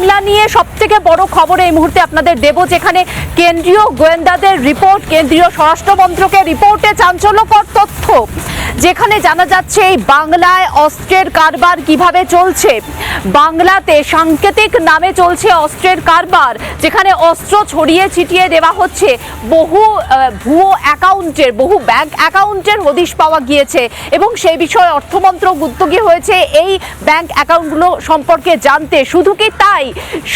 বাংলা নিয়ে সব থেকে বড় খবর এই মুহূর্তে আপনাদের দেব, যেখানে কেন্দ্রীয় গোয়েন্দাদের রিপোর্ট, কেন্দ্রীয় স্বরাষ্ট্র মন্ত্রকের রিপোর্টে চাঞ্চল্যকর তথ্য, যেখানে জানা যাচ্ছে এই বাংলায় অস্ত্রের কারবার কীভাবে চলছে। বাংলাতে সাংকেতিক নামে চলছে অস্ত্রের কারবার, যেখানে অস্ত্র ছড়িয়ে ছিটিয়ে দেওয়া হচ্ছে। বহু ভুয়ো অ্যাকাউন্টের, বহু ব্যাংক অ্যাকাউন্টের হদিশ পাওয়া গিয়েছে এবং সেই বিষয়ে অর্থমন্ত্রক উদ্যোগী হয়েছে। এই ব্যাংক অ্যাকাউন্টগুলো সম্পর্কে জানতে শুধু কি তাই?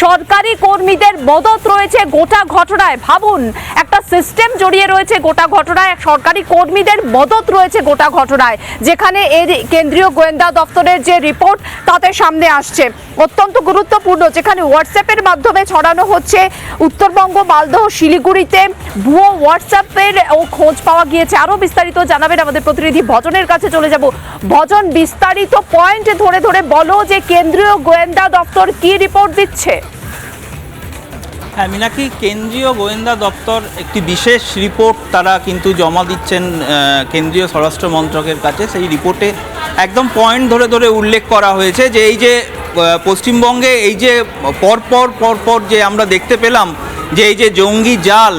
সরকারি কর্মীদের মদত রয়েছে গোটা ঘটনায়। ভাবুন, একটা সিস্টেম জড়িয়ে রয়েছে গোটা ঘটনায় সরকারি কর্মীদের মদত রয়েছে গোটা ঘটনায়, যেখানে এই কেন্দ্রীয় গোয়েন্দা দপ্তরের যে রিপোর্ট তাতে সামনে আসছে। অত্যন্ত গুরুত্বপূর্ণ, যেখানে হোয়াটসঅ্যাপের মাধ্যমে ছড়ানো হচ্ছে, উত্তরবঙ্গ, মালদহ, শিলিগুড়িতে ভুয়ো হোয়াটসঅ্যাপের ও খোঁজ পাওয়া গিয়েছে। আরও বিস্তারিত জানাবেন আমাদের প্রতিনিধি ভজনের কাছে চলে যাব। ভজন বিস্তারিত পয়েন্ট ধরে ধরে বলো যে কেন্দ্রীয় গোয়েন্দা দপ্তর কি রিপোর্ট দিচ্ছে। হ্যাঁ মিনাক্ষী, কেন্দ্রীয় গোয়েন্দা দপ্তর একটি বিশেষ রিপোর্ট তারা কিন্তু জমা দিচ্ছেন কেন্দ্রীয় স্বরাষ্ট্র মন্ত্রকের কাছে। সেই রিপোর্টে একদম পয়েন্ট ধরে ধরে উল্লেখ করা হয়েছে যে এই যে পশ্চিমবঙ্গে এই যে পরপর পরপর যে আমরা দেখতে পেলাম যে এই যে জঙ্গি জাল,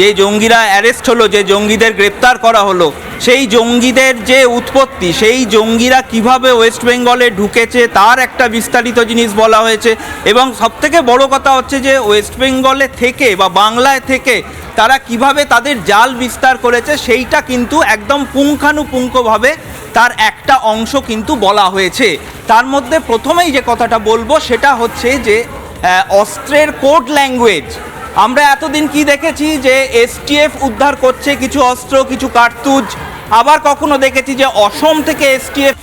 যে জঙ্গিরা অ্যারেস্ট হলো, যে জঙ্গিদের গ্রেপ্তার করা হলো সেই জঙ্গিদের যে উৎপত্তি, সেই জঙ্গিরা কীভাবে ওয়েস্ট বেঙ্গলে ঢুকেছে, তার একটা বিস্তারিত জিনিস বলা হয়েছে। এবং সবথেকে বড় কথা হচ্ছে যে, ওয়েস্ট বেঙ্গলে থেকে বা বাংলায় থেকে তারা কীভাবে তাদের জাল বিস্তার করেছে, সেইটা কিন্তু একদম পুঙ্খানুপুঙ্খভাবে তার একটা অংশ কিন্তু বলা হয়েছে। তার মধ্যে প্রথমেই যে কথাটা বলব, সেটা হচ্ছে যে অস্ত্রের কোড ল্যাঙ্গুয়েজ। আমরা এতদিন কি দেখেছি যে এসটিএফ উদ্ধার করছে কিছু অস্ত্র, কিছু কার্তুজ আবার কখনো দেখেছি যে অসম থেকে এসটিএফ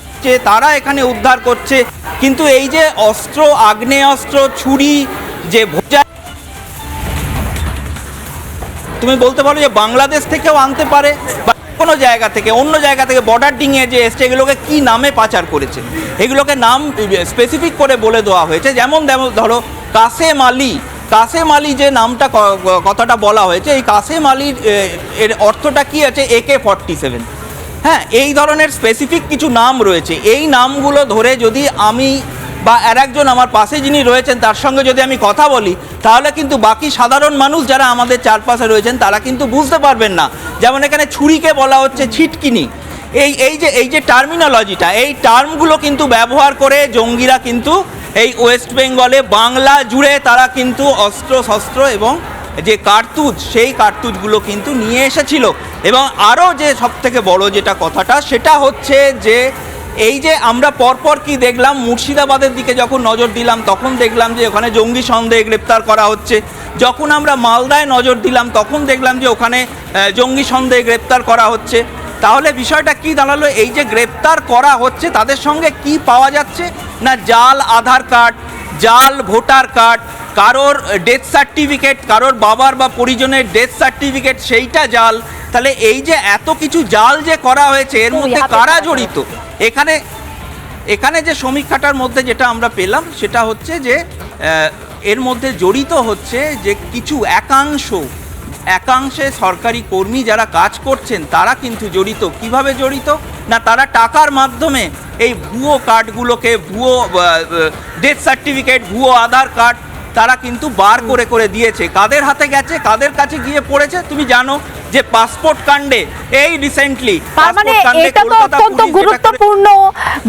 তারা এখানে উদ্ধার করছে। কিন্তু এই যে অস্ত্র, আগ্নেয়াস্ত্র, ছুরি, যে ভোজা তুমি বলতে পারো যে বাংলাদেশ থেকেও আনতে পারে, বা কোনো জায়গা থেকে, অন্য জায়গা থেকে বর্ডার ডিঙিয়ে যে এসছে, এগুলোকে কি নামে পাচার করেছে? এগুলোকে নাম স্পেসিফিক করে বলে দেওয়া হয়েছে। যেমন ধরো, কাসেম আলী। কাসেম আলী যে নামটা ক- ক- কথাটা বলা হয়েছে, এই কাসেম আলীর এর অর্থটা কি আছে? একে ফর্টি সেভেন হ্যাঁ এই ধরনের স্পেসিফিক কিছু নাম রয়েছে। এই নামগুলো ধরে যদি আমি বা আর একজন আমার পাশে যিনি রয়েছেন, তার সঙ্গে যদি আমি কথা বলি, তাহলে কিন্তু বাকি সাধারণ মানুষ যারা আমাদের চারপাশে রয়েছেন, তারা কিন্তু বুঝতে পারবেন না। যেমন এখানে ছুরিকে বলা হচ্ছে ছিটকিনি। এই এই যে এই যে টার্মিনোলজিটা এই টার্মগুলো কিন্তু ব্যবহার করে জঙ্গিরা কিন্তু এই ওয়েস্ট বেঙ্গলে বাংলা জুড়ে তারা কিন্তু অস্ত্র শস্ত্র এবং যে কার্তুজ, সেই কার্তুজগুলো কিন্তু নিয়ে এসেছিল। এবং আরও যে সব থেকে বড় যেটা কথাটা, সেটা হচ্ছে যে এই যে আমরা পরপর কি দেখলাম, মুর্শিদাবাদের দিকে যখন নজর দিলাম, তখন দেখলাম যে ওখানে জঙ্গি সন্দেহে গ্রেপ্তার করা হচ্ছে। যখন আমরা মালদায় নজর দিলাম, তখন দেখলাম যে ওখানে জঙ্গি সন্দেহে গ্রেপ্তার করা হচ্ছে। তাহলে বিষয়টা কি দাঁড়াল? এই যে গ্রেপ্তার করা হচ্ছে, তাদের সঙ্গে কি পাওয়া যাচ্ছে? না জাল, আধার কার্ড জাল ভোটার কার্ড কারোর ডেথ সার্টিফিকেট কারোর বাবার বা পরিজনের ডেথ সার্টিফিকেট সেইটা জাল। তাহলে এই যে এত কিছু জাল যে করা হয়েছে এর মধ্যে কারা জড়িত? এখানে এখানে যে সমীক্ষাটার মধ্যে যেটা আমরা পেলাম সেটা হচ্ছে যে এর মধ্যে জড়িত হচ্ছে যে কিছু একাংশ একাংশে সরকারি কর্মী যারা কাজ করছেন তারা কিন্তু জড়িত। কীভাবে জড়িত? না, তারা টাকার মাধ্যমে এই ভুয়ো কার্ডগুলোকে, ভুয়ো ডেথ সার্টিফিকেট ভুয়ো আধার কার্ড, তারা কিন্তু বার করে করে দিয়েছে। কাদের হাতে গেছে, কাদের কাছে গিয়ে পড়েছে, তুমি জানো। যে পাসপোর্ট কাণ্ডে এই রিসেন্টলি মানে এটা তো অত্যন্ত গুরুত্বপূর্ণ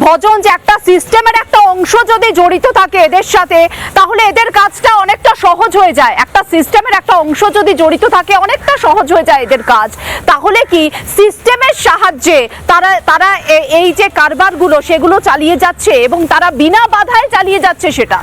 ভজন যে একটা সিস্টেমের একটা অংশ যদি জড়িত থাকে এদের সাথে তাহলে এদের কাজটা অনেকটা সহজ হয়ে যায়। একটা সিস্টেমের একটা অংশ যদি জড়িত থাকে অনেকটা সহজ হয়ে যায় এদের কাজ। তাহলে কি সিস্টেমের সাহায্যে তারা তারা এই যে কারবারগুলো সেগুলো চালিয়ে যাচ্ছে এবং তারা বিনা বাধায় চালিয়ে যাচ্ছে সেটা?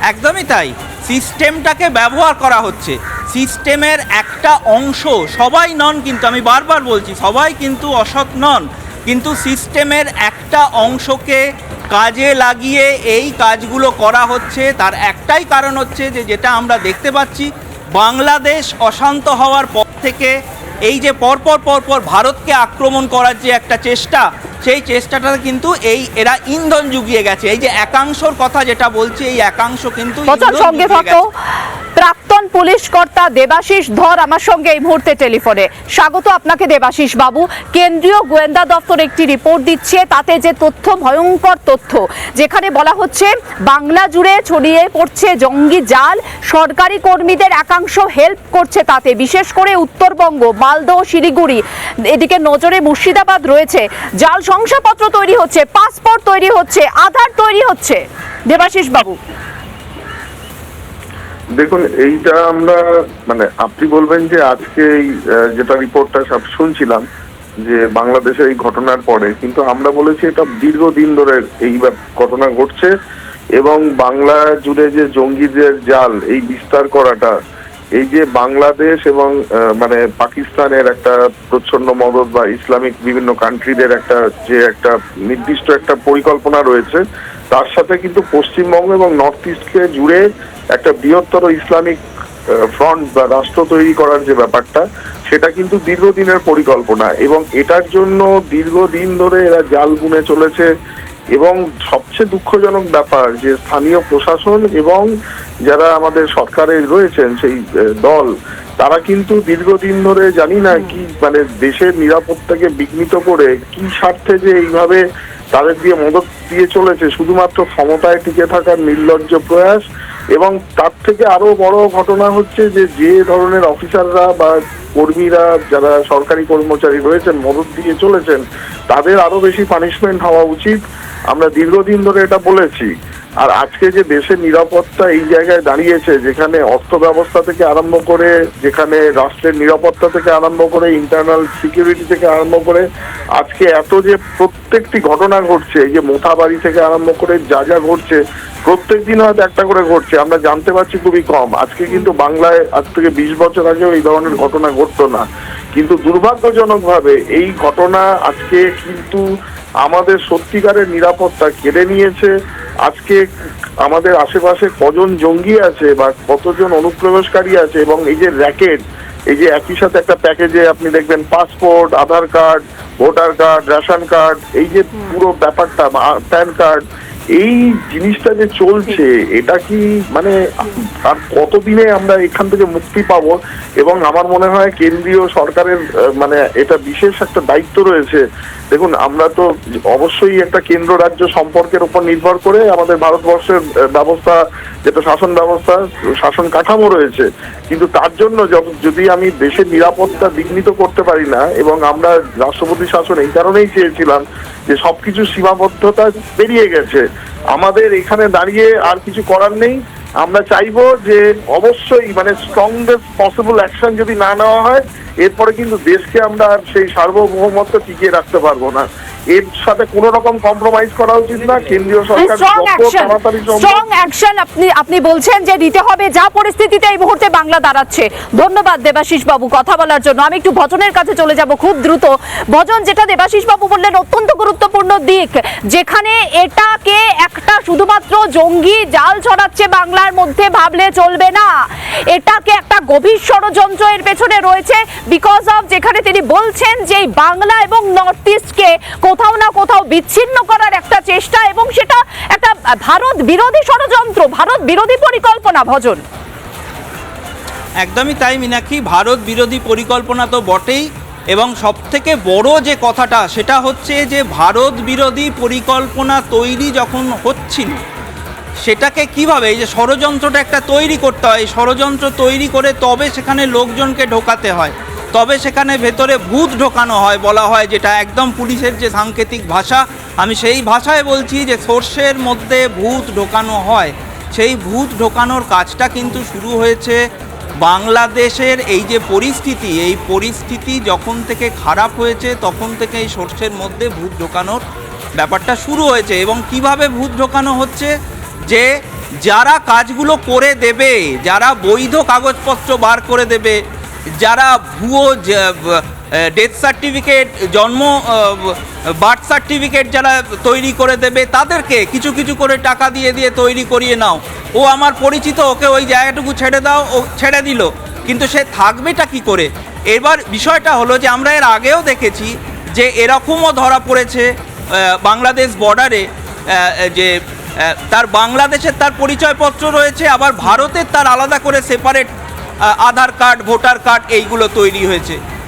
একদমই তাই। সিস্টেমটাকে ব্যবহার করা হচ্ছে। সিস্টেমের একটা অংশ সবাই নন কিন্তু আমি বারবার বলছি, সবাই কিন্তু অসৎ নন। কিন্তু সিস্টেমের একটা অংশকে কাজে লাগিয়ে এই কাজগুলো করা হচ্ছে। তার একটাই কারণ হচ্ছে যে, যেটা আমরা দেখতে পাচ্ছি, বাংলাদেশ অশান্ত হওয়ার পর থেকে এই যে পরপর পরপর ভারতকে আক্রমণ করার যে একটা চেষ্টা সেই চেষ্টাটা কিন্তু এই এরা ইন্ধন জুগিয়ে গেছে এই যে একাংশর কথা যেটা বলছি এই একাংশ কিন্তু সঙ্গে থাকো গেছে। প্রাক্তন পুলিশ কর্তা দেবাশিস ধর আমার সঙ্গে এই মুহূর্তে টেলিফোনে। স্বাগত আপনাকে দেবাশিস বাবু। কেন্দ্রীয় গোয়েন্দা দপ্তর একটি রিপোর্ট দিচ্ছে, তাতে যে তথ্য, ভয়ঙ্কর তথ্য, যেখানে বলা হচ্ছে, বাংলা জুড়ে ছড়িয়ে পড়ছে জঙ্গি জাল, সরকারি কর্মীদের একাংশ হেল্প করছে তাতে, বিশেষ করে উত্তরবঙ্গ, মালদহ, শিলিগুড়ি, এদিকে নজরে মুর্শিদাবাদ রয়েছে, জাল শংসাপত্র তৈরি হচ্ছে পাসপোর্ট তৈরি হচ্ছে, আধার তৈরি হচ্ছে। দেবাশিস বাবু। দেখুন, এইটা আমরা মানে আপনি বলবেন যে আজকে এই যেটা রিপোর্টটা সব শুনছিলাম, যে বাংলাদেশে এই ঘটনার পরে, কিন্তু আমরা বলেছি এটা দীর্ঘদিন ধরে এই ঘটনা ঘটছে এবং বাংলা জুড়ে যে জঙ্গিদের জাল, এই বিস্তার করাটা, এই যে বাংলাদেশ এবং মানে পাকিস্তানের একটা প্রচ্ছন্ন মদত বা ইসলামিক বিভিন্ন কান্ট্রিদের একটা যে একটা নির্দিষ্ট একটা পরিকল্পনা রয়েছে তার সাথে কিন্তু পশ্চিমবঙ্গ এবং নর্থ ইস্টকে জুড়ে একটা বৃহত্তর ইসলামিক ফ্রন্ট বা রাষ্ট্র তৈরি করার যে ব্যাপারটা সেটা কিন্তু দীর্ঘদিনের পরিকল্পনা এবং এটার জন্য দীর্ঘদিন ধরে এরা জাল বুনে চলেছে এবং সবচেয়ে দুঃখজনক ব্যাপার যে স্থানীয় প্রশাসন এবং যারা আমাদের সরকারে রয়েছেন সেই দল তারা কিন্তু দীর্ঘদিন ধরে জানি না কি মানে দেশের নিরাপত্তাকে বিঘ্নিত করে কি স্বার্থে যে এইভাবে তাদের দিয়ে মদত দিয়ে চলেছে শুধুমাত্র ক্ষমতায় টিকে থাকার নির্লজ্জ প্রয়াস এবং তার থেকে আরও বড় ঘটনা হচ্ছে যে যে ধরনের অফিসাররা বা কর্মীরা যারা সরকারি কর্মচারী রয়েছেন, মদত দিয়ে চলেছেন, তাদের আরও বেশি পানিশমেন্ট হওয়া উচিত। আমরা দীর্ঘদিন ধরে এটা বলেছি। আর আজকে যে দেশের নিরাপত্তা এই জায়গায় দাঁড়িয়েছে, যেখানে অর্থ ব্যবস্থা থেকে আরম্ভ করে, যেখানে রাষ্ট্রের নিরাপত্তা থেকে আরম্ভ করে ইন্টারনাল সিকিউরিটি থেকে আরম্ভ করে, আজকে এত যে প্রত্যেকটি ঘটনা ঘটছে, এই যে মোথাবাড়ি থেকে আরম্ভ করে যা যা ঘটছে প্রত্যেক দিন হয়তো একটা করে ঘটছে, আমরা জানতে পারছি খুবই কম। আজকে কিন্তু বাংলায় আজ থেকে বিশ বছর আগেও এই ধরনের ঘটনা ঘটতো না। কিন্তু দুর্ভাগ্যজনকভাবে এই ঘটনা আজকে কিন্তু আমাদের সত্যিকারের নিরাপত্তা কেড়ে নিয়েছে আজকে আমাদের আশেপাশে কজন জঙ্গি আছে বা কতজন অনুপ্রবেশকারী আছে এবং এই যে র্যাকেট এই যে একই সাথে একটা প্যাকেজে আপনি দেখবেন passport Aadhaar card voter card ration card এই যে পুরো ব্যাপারটা প্যান কার্ড এই জিনিসটা যে চলছে এটা কি মানে আর কতদিনে আমরা এখান থেকে মুক্তি পাবো? এবং আমার মনে হয় কেন্দ্রীয় সরকারের মানে এটা বিশেষ একটা দায়িত্ব রয়েছে দেখুন, আমরা তো অবশ্যই একটা কেন্দ্র রাজ্য সম্পর্কের উপর নির্ভর করে আমাদের ভারতবর্ষের ব্যবস্থা, যেটা শাসন ব্যবস্থা, শাসন কাঠামো রয়েছে। কিন্তু তার জন্য যদি আমি দেশের নিরাপত্তা বিঘ্নিত করতে পারি না, এবং আমরা রাষ্ট্রপতি শাসন এই কারণেই চেয়েছিলাম যে সবকিছু সীমাবদ্ধতা পেরিয়ে গেছে। আমাদের এখানে দাঁড়িয়ে আর কিছু করার নেই। আমরা চাইব যে অবশ্যই মানে স্ট্রংগেস্ট পসিবল অ্যাকশন যদি না নেওয়া হয় এরপরে কিন্তু দেশকে আমরা আর সেই সার্বভৌমত্ব টিকিয়ে রাখতে পারব না। এর সাথে কোনো রকম কম্প্রোমাইজ করা উচিত না। কেন্দ্রীয় সরকার স্ট্রং অ্যাকশন স্ট্রং অ্যাকশন আপনি আপনি বলছেন যে নিতে হবে। যা পরিস্থিতিতে এই মুহূর্তে বাংলা দাঁড়াচ্ছে। ধন্যবাদ দেবাশিস বাবু কথা বলার জন্য। আমি একটু ভজনের কাছে চলে যাব খুব দ্রুত। ভজন যেটা দেবাশিস বাবু বললেন অত্যন্ত গুরুত্বপূর্ণ। দিক, যেখানে এটাকে একটা শুধুমাত্র জঙ্গি জাল ছড়াচ্ছে বাংলার মধ্যে ভাবলে চলবে না। এটাকে একটা গভীর ষড়যন্ত্র এর পেছনে রয়েছে বিকজ অফ যেখানে তিনি বলছেন যে বাংলা এবং নর্থ ইস্টকে কোথাও না কোথাও বিচ্ছিন্ন করার একটা চেষ্টা এবং সেটা একটা ভারত বিরোধী ষড়যন্ত্র, ভারত বিরোধী পরিকল্পনা, ভজন। একদমই তাই, মিনাক্ষী। ভারত বিরোধী পরিকল্পনা তো বটেই। এবং সবথেকে বড় যে কথাটা, সেটা হচ্ছে যে ভারত বিরোধী পরিকল্পনা তৈরি যখন হচ্ছিল, সেটাকে কীভাবে, এই যে ষড়যন্ত্রটা একটা তৈরি করতে হয় ষড়যন্ত্র তৈরি করে তবে সেখানে লোকজনকে ঢোকাতে হয়, তবে সেখানে ভেতরে ভূত ঢোকানো হয় বলা হয়, যেটা একদম পুলিশের যে সাংকেতিক ভাষা, আমি সেই ভাষায় বলছি যে সর্ষের মধ্যে ভূত ঢোকানো হয়। সেই ভূত ঢোকানোর কাজটা কিন্তু শুরু হয়েছে বাংলাদেশের এই যে পরিস্থিতি, এই পরিস্থিতি যখন থেকে খারাপ হয়েছে, তখন থেকে এই সর্ষের মধ্যে ভূত ঢোকানোর ব্যাপারটা শুরু হয়েছে এবং কীভাবে ভূত ঢোকানো হচ্ছে যে যারা কাজগুলো করে দেবে, যারা বৈধ কাগজপত্র বার করে দেবে, যারা ভুয়ো ডেথ সার্টিফিকেট জন্ম বার্থ সার্টিফিকেট যারা তৈরি করে দেবে, তাদেরকে কিছু কিছু করে টাকা দিয়ে দিয়ে তৈরি করিয়ে নাও। ও আমার পরিচিত, ওকে ওই জায়গাটুকু ছেড়ে দাও, ও ছেড়ে দিল। কিন্তু সে থাকবেটা কি করে? এবার বিষয়টা হলো যে, আমরা এর আগেও দেখেছি যে, এরকমও ধরা পড়েছে বাংলাদেশ বর্ডারে যে তার বাংলাদেশের তার পরিচয়পত্র রয়েছে, আবার ভারতের তার আলাদা করে separate Aadhaar card, voter card এইগুলো তৈরি হয়েছে।